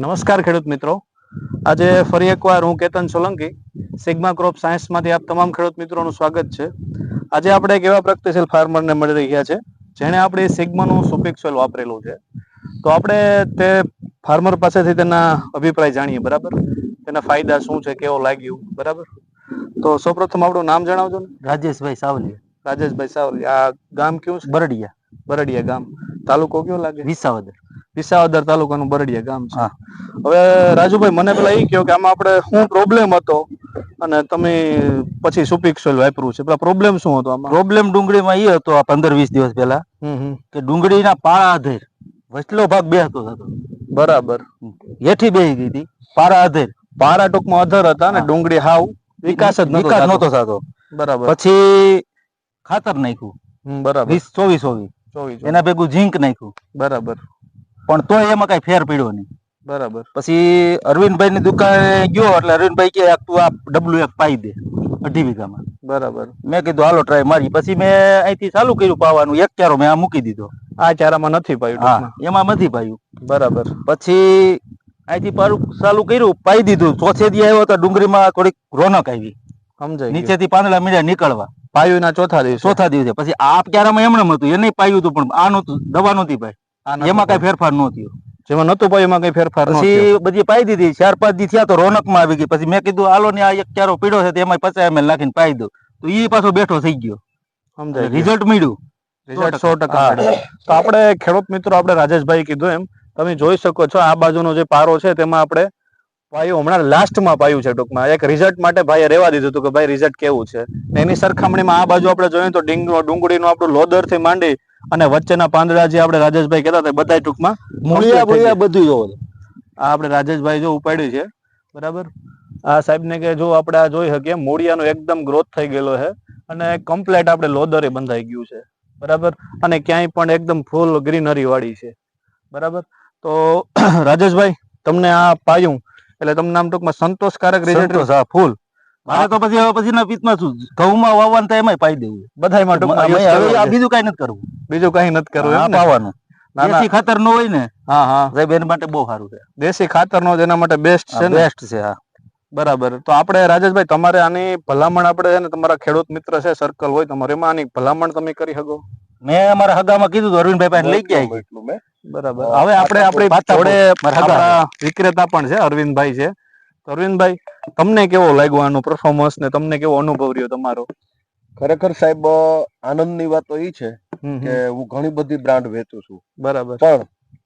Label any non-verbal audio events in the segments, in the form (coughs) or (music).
નમસ્કાર ખેડૂત મિત્રો. આજે ફરી એકવાર હું કેતન સોલંકી સિગ્મા ક્રોપ સાયન્સમાંથી આપ તમામ ખેડૂત મિત્રોનું સ્વાગત છે. આજે આપણે એક એવા પ્રગતિશીલ ફાર્મરને મળી રહ્યા છે જેણે આપણે સિગ્માનું સુપિક સોઇલ વાપરેલું છે. તો આપણે તે ફાર્મર પાસેથી તેના અભિપ્રાય જાણીએ બરાબર? તેના ફાયદા શું છે કેવો લાગ્યું બરાબર? તો સૌપ્રથમ આપણું નામ જણાવજો ને. રાજેશભાઈ સાવલી રાજેશભાઈ સાવલી આ ગામ કયું છે? બરડિયા. બરડિયા ગામ. તાલુકો કયો લાગે? વિસાવદર. વિસાવદર તાલુકાનું બરડિયા ગામ છે. હવે રાજુભાઈ મને પેલા એ કહ્યું કે આમાં આપણે શું પ્રોબ્લેમ હતો અને તમે પછી સુપિક સોઇલ વાપર્યું છે. પેલા પ્રોબ્લેમ શું હતો આમાં? પ્રોબ્લેમ ડુંગળીમાં એ હતો આ પંદર વીસ દિવસ પહેલા. કે ડુંગળીના પાળા આધેર વચલો ભાગ બેહતો હતો. બરાબર. હેઠી બેહી ગઈ હતી પારા આધેર પારા ટૂંકમાં અધર હતા ને ડુંગળી હાવ વિકાસ જ નતો વિકાસ થતો. નહોતો થતો. બરાબર. પછી ખાતર નાખ્યું. બરાબર. વીસ ચોવીસ. ચોવીસ ચોવીસ. એના ભેગું ઝીંક નાખ્યું. બરાબર. પણ તોય એમાં કઈ ફેર પડ્યો નહીં. બરાબર. પછી અરવિંદભાઈ ની દુકાને ગયો એટલે અરવિંદભાઈ કે "આ તું આ ડબલું એક પાઈ દે અઢી વીઘામાં બરાબર. મેં કીધું હાલો ટ્રાય મારી. પછી મેં અહીંથી ચાલુ કર્યું પાવાનું. એક ચારો મેં આ મૂકી દીધો. આ ચારામાં નથી પાયું હા એમાં નથી પાયું. બરાબર. પછી અહીંથી પારું ચાલુ કર્યું પાઈ દીધું. ચોથે દી આવ્યો તો ડુંગળીમાં થોડીક રોનક આવી. સમજાય નીચેથી પાંદડા મીડા નીકળવા. પાયું ના ચોથા દિવસે? ચોથા દિવસે. પછી આ ક્યારામાં એમણે હતું એને પાયું હતું પણ આ નતું દવા નહોતી નતું એમાં કઈ ફેરફાર ફેરફાર થયો. જેમાં નતું પાયું એમાં કઈ ફેરફાર પછી બધી પાઈ દીધી. ચાર પાંચ દી થયા તો રોનકમાં આવી ગઈ. પછી મેં કીધું આલો ને આ એક ક્યારો પીડો છે એમાં પચાસ એમએલ નાખીને પાઈ દો. તો એ પાછો બેઠો થઈ ગયો. સમજાય રિઝલ્ટ મળ્યું. રિઝલ્ટ સો ટકા. તો આપણે ખેડૂત મિત્રો આપણે રાજેશભાઈ કીધું એમ તમે જોઈ શકો છો આ બાજુનો જે પારો છે તેમાં આપણે પાયું હમણાં લાસ્ટમાં પાયું છે ટૂંકમાં. એક રિઝલ્ટ માટે ભાઈએ રેવા દીધું હતું કે ભાઈ રિઝલ્ટ કેવું છે? એની સરખામણીમાં આ બાજુ આપણે જોઈએ તો ડીંગ ડુંગળીનું આપણું લોદરથી માંડી અને વચ્ચેના પાંદડા જે આપણે રાજેશભાઈ કહેતા હતા બધા ટૂંકમાં મૂળિયા મૂળિયા બધું જો આ આપણે રાજેશભાઈ જો ઉપાડ્યું છે બરાબર? આ સાહેબ ને કે જો આપણે આ જોઈ શકીએ મૂળિયાનો એકદમ ગ્રોથ થઈ ગયેલો છે અને કમ્પ્લેટ આપણે લોદરે બંધાઈ ગયું છે બરાબર? અને ક્યાંય પણ એકદમ ફૂલ ગ્રીનરી વાળી છે બરાબર? તો (coughs) રાજેશભાઈ તમને આ પાયું એટલે તમને આમ ટૂંકમાં સંતોષકારક રિઝલ્ટ ફૂલ મારે તો પછી હવે પછીના પીતમાં શું ઘઉંમાં વાવવાનું તો એમાંય પાઈ દેવું. બધા છે. બીજું કઈ નથી કરવું. બીજું કઈ નથી કરવું પાવાનું. ના ના. દેશી ખાતર નો હોય ને હા હા. સાહેબ એના માટે બહુ સારું છે. દેશી ખાતર નો એના માટે બેસ્ટ છે બેસ્ટ છે હા. બરાબર. તો આપણે રાજેશભાઈ તમારે આની ભલામણ આપણે છે ને તમારા ખેડૂત મિત્ર છે સર્કલ હોય તમારે એમાં આની ભલામણ તમે કરી શકો? મેં અમારા હગામાં કીધું અરવિંદભાઈ પાસે લઈ ગયા બરાબર. હવે આપણે આપણે જોડે વિક્રેતા પણ છે અરવિંદભાઈ છે. અરવિંદભાઈ તમને કેવો લાગ્યો આનું પરફોર્મન્સ ને તમને કેવો અનુભવ રહ્યો તમારો? ખરેખર સાહેબ આનંદની વાત તો એ છે. કે હું ઘણી બધી બ્રાન્ડ વેચું છું. બરાબર. પણ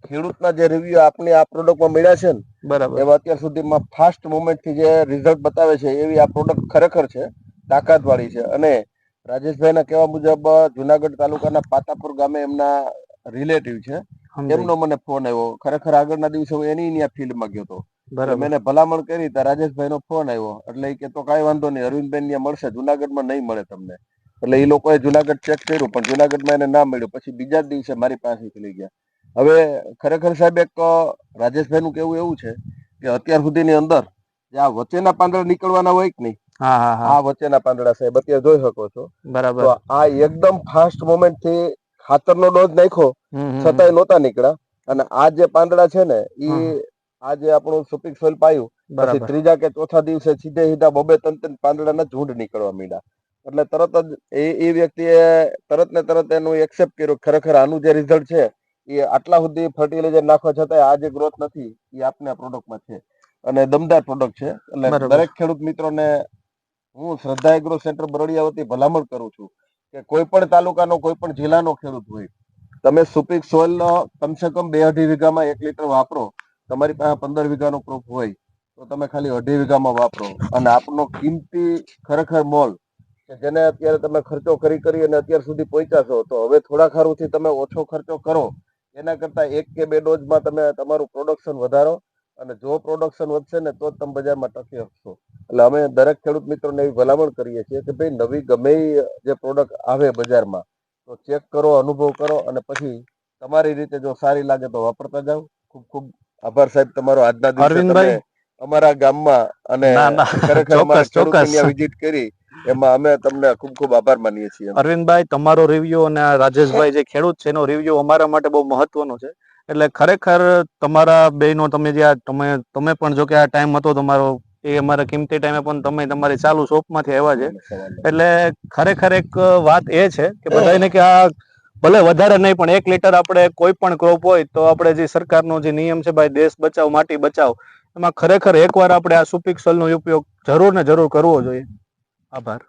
ખેડૂતના જે રિવ્યુ આપને આ પ્રોડક્ટમાં મળ્યા છે ને બરાબર. એવા અત્યાર સુધીમાં ફાસ્ટ મોમેન્ટથી જે રિઝલ્ટ બતાવે છે એવી આ પ્રોડક્ટ ખરેખર છે તાકાતવાળી છે. અને રાજેશભાઈના કહેવા મુજબ જુનાગઢ તાલુકાના પાતાપુર ગામે એમના રિલેટિવ છે. એમનો મને ફોન આવ્યો. ખરેખર આગળના દિવસે હું એની ફિલ્ડમાં ગયો હતો. મેં ભલામણ કરી ત્યાં રાજેશભાઈ નો ફોન આવ્યો. એટલે એ કે તો કઈ વાંધો નહીં અરવિંદભાઈ ત્યાં મળશે જુનાગઢમાં નહીં મળે તમને. એટલે એ લોકોએ જુનાગઢ ચેક કર્યું પણ જુનાગઢમાં એને ના મળ્યું. પછી બીજા જ દિવસે મારી પાસેથી લઈ ગયા. હવે ખરેખર સાહેબ એક રાજેશભાઈ નું કેવું એવું છે કે અત્યાર સુધીની અંદર જે આ વચ્ચેના પાંદડા નીકળવાના હોય કે નહીં આ વચ્ચેના પાંદડા સાહેબ અત્યારે જોઈ શકો છો. બરાબર. આ એકદમ ફાસ્ટ મોમેન્ટથી ખાતરનો ડોઝ નાખ્યો. છતાંય નહોતા નીકળ્યા. અને આ જે પાંદડા છે ને ઈ હા. આ જે આપણું સુપિક સોઇલ પાયું પછી ત્રીજા કે ચોથા દિવસે સીધે સીધા બબે ત્રણ ત્રણ પાંદડાના ઝુંડ નીકળવા માંડ્યા. એટલે તરત જ એ એ વ્યક્તિએ તરત ને તરત એનું એક્સેપ્ટ કર્યું ખરેખર આનું જે રિઝલ્ટ છે એ આટલા સુધી ફર્ટિલાઇઝર નાખવા છતાં આ જે ગ્રોથ નથી એ આપને પ્રોડક્ટમાં છે. અને દમદાર પ્રોડક્ટ છે. એટલે દરેક ખેડૂત મિત્રોને હું શ્રદ્ધા એગ્રો સેન્ટર બરોડિયા વતી ભલામણ કરું છું કે કોઈ પણ તાલુકાનો કોઈ પણ જિલ્લાનો ખેડૂત હોય તમે સુપિક સોઇલ કમસે કમ બે અઢી વીઘામાં એક લીટર વાપરો તમારી પાસે પંદર વીઘાનો ક્રોપ હોય, તો તમે ખાલી અઢી વીઘામાં વાપરો. અને આપનો કિંમતી ખરેખર મોલ, કે જેને અત્યારે તમે ખર્ચો કરી કરી અને અત્યાર સુધી પહોંચ્યા તો હવે થોડા ખારુંથી તમે ઓછો ખર્ચો કરો. એના કરતા એક કે બે ડોઝમાં તમે તમારું પ્રોડક્શન વધારો. અને જો પ્રોડક્શન વધશે ને, તો જ તમે બજારમાં ટકી શકશો એટલે અમે દરેક ખેડૂત મિત્રોને એવી ભલામણ કરીએ છીએ કે ભાઈ, નવી ગમે જે પ્રોડક્ટ આવે બજારમાં, તો ચેક કરો, અનુભવ કરો અને પછી તમારી રીતે જો સારી લાગે તો વાપરતા જાઓ. ખૂબ ખૂબ આભાર સાહેબ તમારો આજના દિવસે અરવિંદભાઈ. અમારા ગામમાં અને ખરેખર અમારા વિઝિટ કરી એમાં અમે તમને ખૂબ ખૂબ આભાર માનીએ છીએ અરવિંદભાઈ તમારો રિવ્યુ અને આ રાજેશભાઈ જે ખેડૂત છે એનો રિવ્યુ અમારા માટે બહુ મહત્વનો છે. એટલે ખરેખર તમારા બેનો તમે જે આ તમે તમે પણ જો કે આ ટાઈમ હતો તમારો એ અમારા કિંમતી ટાઈમે પણ તમે તમારી ચાલુ શોપમાંથી આવ્યા છે. એટલે ખરેખર એક વાત એ છે કે બધાને કે આ ભલે વધારે નહીં, પણ એક લીટર આપણે કોઈ પણ ક્રોપ હોય તો આપણે જે સરકારનો જે નિયમ છે ભાઈ, દેશ બચાવ, માટી બચાવ, એમાં ખરેખર એકવાર આપણે આ સુપિક્સલનો ઉપયોગ જરૂર ને જરૂર કરવો જોઈએ. આભાર.